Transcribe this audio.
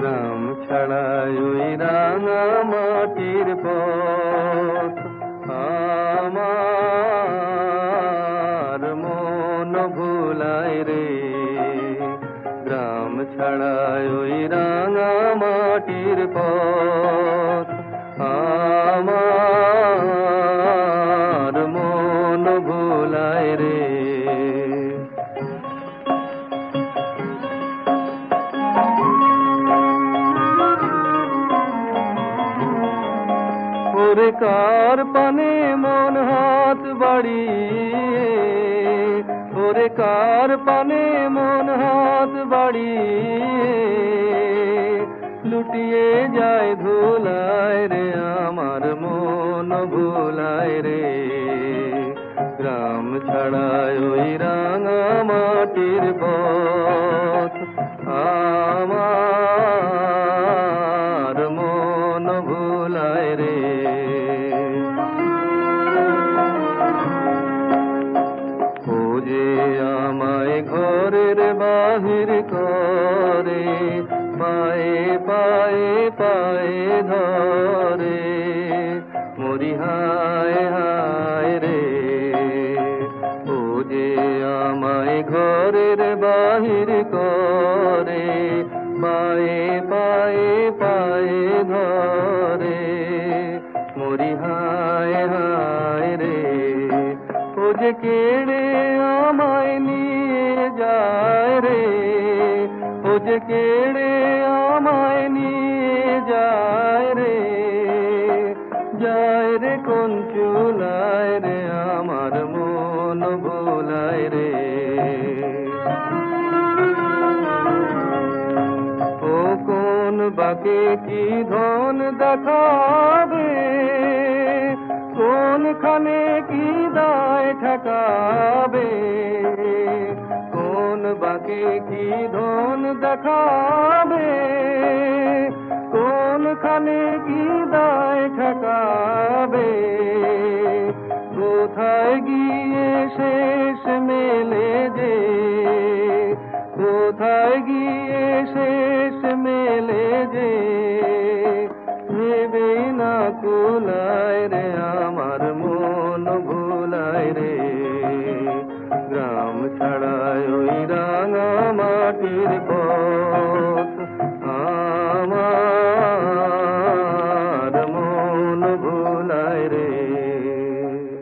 গ্রাম ওই রাঙা মাটির পথ। আমার মন ভোলায় রে। গ্রাম ওই রাঙা মাটির পথ। ওরে কার পানে মন হাত বাড়িয়ে ওরে কার পানে মন হাত বাড়িয়ে। লুটিয়ে যায় ধুলায় রে, আমার মন ভুলায় রে। গ্রাম ছাড়ায় ওই রাঙা মাটির পথ বাহির করে, পায়ে পায়ে পায়ে ধরে মরি হায় হায় রে। ও যে আমায় ঘরের বাহির করে, পায়ে পায়ে পায়ে ধরে মরি হায় হায় রে। ও যে কেড়ে আমায় নিয়ে যায় রে যে কেড়ে আমায় নিয়ে যায় রে যায় রে কোন চুলায় রে, আমার মন ভোলায় রে। ও কোন বাকে কি ধন দেখাবে, কোনখানে কি দায় ঠকাবে? কোন বাকে কি ধন দেখাবে কোনখানে কি দায় ঠকাবে शरीर को